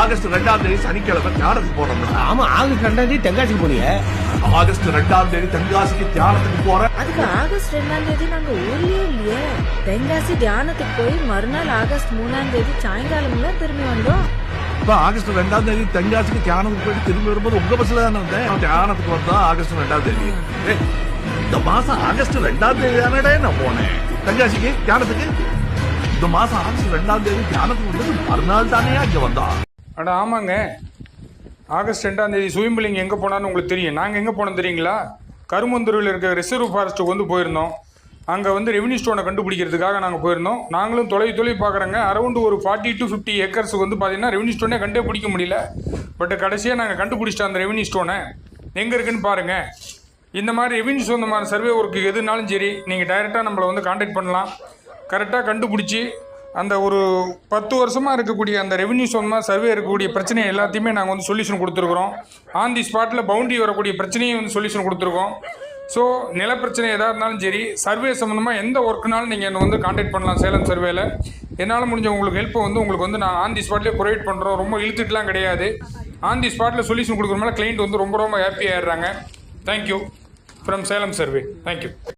August ரெண்டாம் தேதி சனிக்கிழமை தியானத்துக்கு போறோம்ல ஆமா ஆகஸ்ட் ரெண்டாம் தேதி தென்காசிக்கு போனீங்க ஆகஸ்ட் ரெண்டாம் தேதி தென்காசிக்கு தியானத்துக்கு போறேன் அதுக்கு ஆகஸ்ட் ரெண்டாம் தேதி நாங்க ஊர்லயே இல்லையே. தென்காசி தியானத்துக்கு போய் மறுநாள் ஆகஸ்ட் மூணாம் தேதி சாயங்காலம்ல திரும்பி வந்தோம். இப்ப ஆகஸ்ட் ரெண்டாம் தேதி தென்காசிக்கு தியானத்துக்கு போயிட்டு திரும்பி வரும்போது உங்க பஸ்ல தானே வந்தேன். தியானத்துக்கு வந்தா ஆகஸ்ட் ரெண்டாம் தேதி. இந்த மாசம் ஆகஸ்ட் ரெண்டாம் தேதி தானடே நான் போனேன். தென்காசிக்கு தியானத்துக்கு? இந்த மாசம் ஆகஸ்ட் ரெண்டாம் தேதி தியானத்துக்கு வந்தது மறுநாள் தானே இங்க வந்தா? அட ஆமாங்க. ஆகஸ்ட் ரெண்டாம் தேதி சுயம்பலிங்க எங்கே போனான்னு உங்களுக்கு தெரியும். நாங்கள் எங்கே போனோம் தெரியுங்களா? கருமந்தூரில் இருக்க ரிசர்வ் ஃபாரஸ்ட்டுக்கு வந்து போயிருந்தோம். அங்கே வந்து ரெவன்யூ ஸ்டோனை கண்டுபிடிக்கிறதுக்காக நாங்கள் போயிருந்தோம். நாங்களும் தொலை தொலை பார்க்குறோங்க அரௌண்ட் ஒரு ஃபார்ட்டி டு ஃபிஃப்டி ஏக்கர்ஸுக்கு வந்து பார்த்தீங்கன்னா ரெவன்யூ ஸ்டோனே கண்டே பிடிக்க முடியல. பட் கடைசியாக நாங்கள் கண்டுபிடிச்சிட்டோம் அந்த ரெவன்யூ ஸ்டோனை எங்கே இருக்குன்னு பாருங்கள் இந்த மாதிரி ரெவன்யூ சொந்தமான சர்வே ஒர்க்கு எதுனாலும் சரி நீங்கள் டைரெக்டாக நம்மளை வந்து காண்டாக்ட் பண்ணலாம். கரெக்டாக கண்டுபிடிச்சி அந்த ஒரு பத்து வருஷமாக இருக்கக்கூடிய அந்த ரெவன்யூ சம்மந்தமாக சர்வே இருக்கக்கூடிய பிரச்சனை எல்லாத்தையுமே நாங்கள் வந்து சொல்யூஷன் கொடுத்துருக்குறோம். ஆன் தி ஸ்பாட்டில் பவுண்டரி வரக்கூடிய பிரச்சனையும் வந்து சொல்யூஷன் கொடுத்துருக்கோம். ஸோ நிலப்பிரச்சனை எதாக இருந்தாலும் சரி சர்வே சம்மந்தமாக எந்த ஒர்க்குனாலும் நீங்கள் என்னை வந்து காண்டாக்ட் பண்ணலாம் சேலம் சர்வேல என்னால் முடிஞ்ச உங்களுக்கு ஹெல்ப்பை வந்து உங்களுக்கு வந்து நான் ஆன் தி ஸ்பாட்லேயே ப்ரொவைட் பண்ணுறோம் ரொம்ப இழுத்துட்டுலாம் கிடையாது. ஆன் தி ஸ்பாட்டில் சொல்யூஷன் கொடுக்குற மேலே கிளைண்ட் வந்து ரொம்ப ரொம்ப ஹாப்பி ஆயிடுறாங்க. Thank you from Salem survey thank you